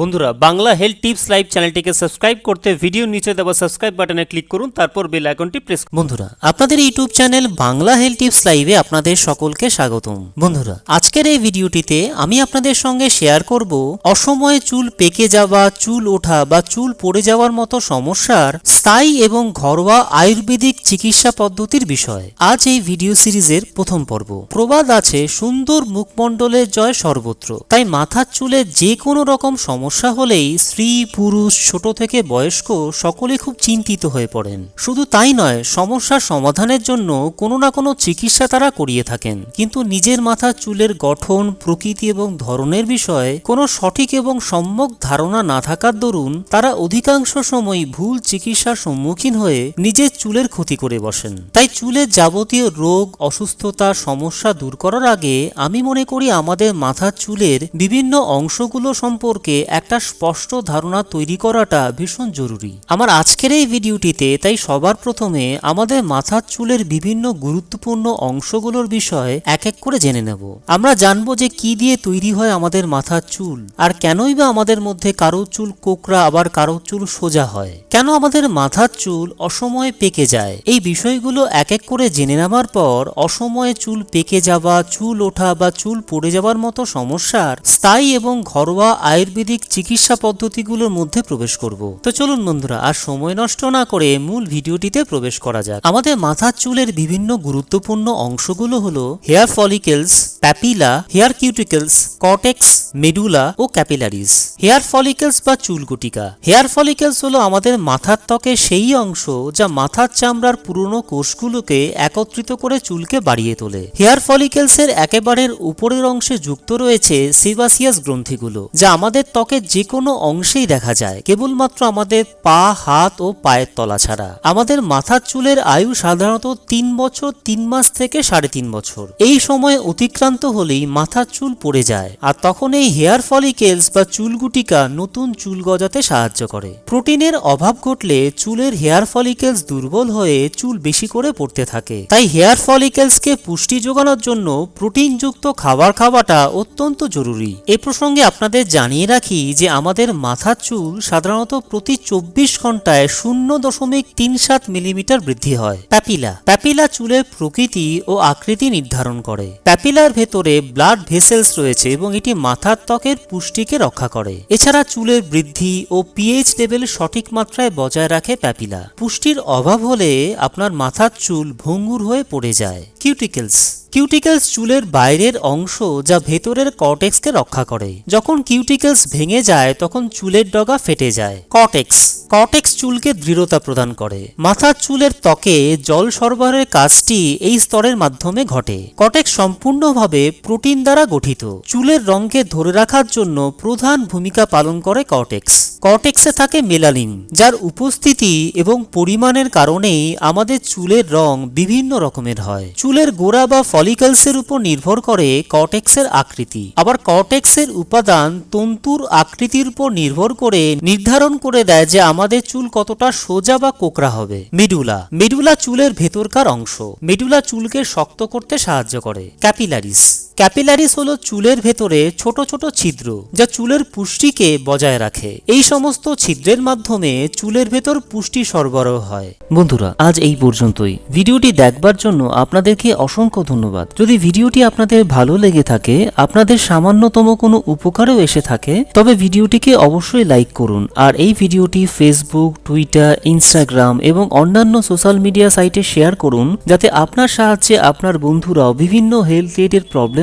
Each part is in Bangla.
বন্ধুরা, বাংলা হেলথ টিপস লাইভ চ্যানেলটিকে সাবস্ক্রাইব করতে ভিডিও নিচে দেওয়া সাবস্ক্রাইব বাটনে ক্লিক করুন, তারপর বেল আইকনটি প্রেস বন্ধুরা, আপনাদের YouTube channel Bangla health tips লাইভে আপনাদের সকলকে স্বাগতম। বন্ধুরা, আজকের এই ভিডিওটিতে আমি আপনাদের সঙ্গে শেয়ার করব অসময়ে চুল পেকে যাওয়া, চুল ওঠা বা চুল পড়ে যাওয়ার মতো সমস্যার স্থায়ী এবং ঘরোয়া আয়ুর্বেদিক চিকিৎসা পদ্ধতির বিষয়। আজ এই ভিডিও সিরিজের প্রথম পর্ব। প্রবাদ আছে সুন্দর মুখমণ্ডলের জয় সর্বত্র। তাই মাথার চুলে যে কোনো রকম সমস্যা হলেই স্ত্রী, পুরুষ, ছোট থেকে বয়স্ক সকলে খুব চিন্তিত হয়ে পড়েন। শুধু তাই নয়, সমস্যার সমাধানের জন্য কোনো না কোনো চিকিৎসা তারা করিয়ে থাকেন। কিন্তু নিজের মাথার চুলের গঠন, প্রকৃতি এবং ধরনের বিষয়ে কোনো সঠিক এবং সম্যক ধারণা না থাকার দরুন তারা অধিকাংশ সময় ভুল চিকিৎসার সম্মুখীন হয়ে নিজের চুলের ক্ষতি করে বসেন। তাই চুলের যাবতীয় রোগ, অসুস্থতা, সমস্যা দূর করার আগে আমি মনে করি আমাদের মাথার চুলের বিভিন্ন অংশগুলো সম্পর্কে একটা স্পষ্ট ধারণা তৈরি করাটা ভীষণ জরুরি। আমার আজকের এই ভিডিওটিতে তাই সবার প্রথমে আমাদের মাথার চুলের বিভিন্ন গুরুত্বপূর্ণ অংশগুলোর বিষয়ে এক এক করে জেনে নেব। আমরা জানব যে কি দিয়ে তৈরি হয় আমাদের মাথার চুল আর কেনই বা আমাদের মধ্যে কারও চুল কোকড়া, আবার কারও চুল সোজা হয়। কেন আমাদের মাথার চুল অসময়ে পেকে যায়? এই বিষয়গুলো এক এক করে জেনে নেওয়ার পর অসময়ে চুল পেকে যাওয়া, চুল ওঠা বা চুল পড়ে যাওয়ার মতো সমস্যার স্থায়ী এবং ঘরোয়া আয়ুর্বেদিক চিকিৎসা পদ্ধতিগুলোর মধ্যে প্রবেশ করব। তো চলুন বন্ধুরা, আর সময় নষ্ট না করে মূল ভিডিওটিতে প্রবেশ করা যাক। আমাদের মাথার চুলের বিভিন্ন গুরুত্বপূর্ণ অংশগুলো হলো hair follicles papilla hair cuticles cortex medulla ও ক্যাপিলারিস হেয়ার ফলিকেলস বা চুলগুটিকা হেয়ার ফলিকেলস হলো আমাদের মাথার ত্বকের সেই অংশ যা মাথার চামড়ার পুরনো কোষগুলোকে একত্রিত করে চুলকে বাড়িয়ে তোলে। হেয়ার ফলিকেলসের একেবারের উপরের অংশে যুক্ত রয়েছে সিবাসিয়াস গ্রন্থিগুলো, যা আমাদের ত্বকের যে কোনো অংশেই দেখা যায়, কেবলমাত্র আমাদের পা, হাত ও পায়ের তলা ছাড়া। আমাদের মাথার চুলের আয়ু সাধারণত তিন বছর, তিন মাস থেকে সাড়ে তিন বছর। এই সময় অতিক্রান্ত হলেই মাথার চুল পড়ে যায়। আর তখন এই হেয়ার ফলিকেলস বা চুলগুটিকা নতুন চুল গজাতে সাহায্য করে। প্রোটিনের অভাব ঘটলে চুলের হেয়ার ফলিকেলস দুর্বল হয়ে চুল বেশি করে পড়তে থাকে। তাই হেয়ার ফলিকেলসকে পুষ্টি যোগানোর জন্য প্রোটিনযুক্ত খাবার খাওয়াটা অত্যন্ত জরুরি। এ প্রসঙ্গে আপনাদের জানিয়ে রাখি যে আমাদের মাথার চুল সাধারণত প্রতি চব্বিশ ঘন্টায় শূন্য দশমিক তিন সাত মিলিমিটার বৃদ্ধি হয়। প্যাপিলা। প্যাপিলা চুলের প্রকৃতি ও আকৃতি নির্ধারণ করে। প্যাপিলার ভেতরে ব্লাড ভেসেলস রয়েছে এবং এটি মাথার ত্বকের পুষ্টিকে রক্ষা করে। এছাড়া চুলের বৃদ্ধি ও পিএইচ লেভেল সঠিক মাত্রায় বজায় রাখে প্যাপিলা। পুষ্টির অভাব হলে আপনার মাথার চুল ভঙ্গুর হয়ে পড়ে যায়। কিউটিকেলস কিউটিকেলস চুলের বাইরের অংশ যা ভেতরের কর্টেক্সকে রক্ষা করে। যখন কিউটিকেলস ভেঙে যায়, তখন চুলের ডগা ফেটে যায়। কর্টেক্স কর্টেক্স চুলকে দৃঢ়তা প্রদান করে। মাথার চুলের ত্বকে জল সরবরাহের কাজটি এই স্তরের মাধ্যমে ঘটে। কর্টেক্স সম্পূর্ণভাবে প্রোটিন দ্বারা গঠিত। চুলের রঙকে ধরে রাখার জন্য প্রধান ভূমিকা পালন করে কর্টেক্স কর্টেক্সে থাকে মেলানিন যার উপস্থিতি এবং পরিমাণের কারণেই আমাদের চুলের রং বিভিন্ন রকমের হয়। চুলের গোড়া বা ফলিকলসের উপর নির্ভর করে কটেক্সের আকৃতি। আবার কটেক্সের উপাদান তন্তুর আকৃতির উপর নির্ভর করে নির্ধারণ করে দেয় যে আমাদের চুল কতটা সোজা বা কোকরা হবে। মিডুলা। মিডুলা চুলের ভেতরকার অংশ। মিডুলা চুলকে শক্ত করতে সাহায্য করে। ক্যাপিলারিস। ক্যাপিলারিস হলো চুলের ভেতরে ছোট ছোট ছিদ্র যা চুলের পুষ্টিকে বজায় রাখে। এই সমস্ত ছিদ্রের মাধ্যমে চুলের ভেতর পুষ্টি সরবরাহ হয়। বন্ধুরা, আজ এই পর্যন্তই। ভিডিওটি দেখবার জন্য আপনাদেরকে অসংখ্য ধন্যবাদ। যদি ভিডিওটি আপনাদের ভালো লেগে থাকে, আপনাদের সামান্যতম কোনো উপকারও এসে থাকে, তবে ভিডিওটিকে অবশ্যই লাইক করুন। আর এই ভিডিওটি ফেসবুক, টুইটার, ইনস্টাগ্রাম এবং অন্যান্য সোশ্যাল মিডিয়া সাইটে শেয়ার করুন, যাতে আপনার সাহায্যে আপনার বন্ধুরাও বিভিন্ন হেলথ রিলেটেড প্রবলেম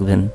থাকবেন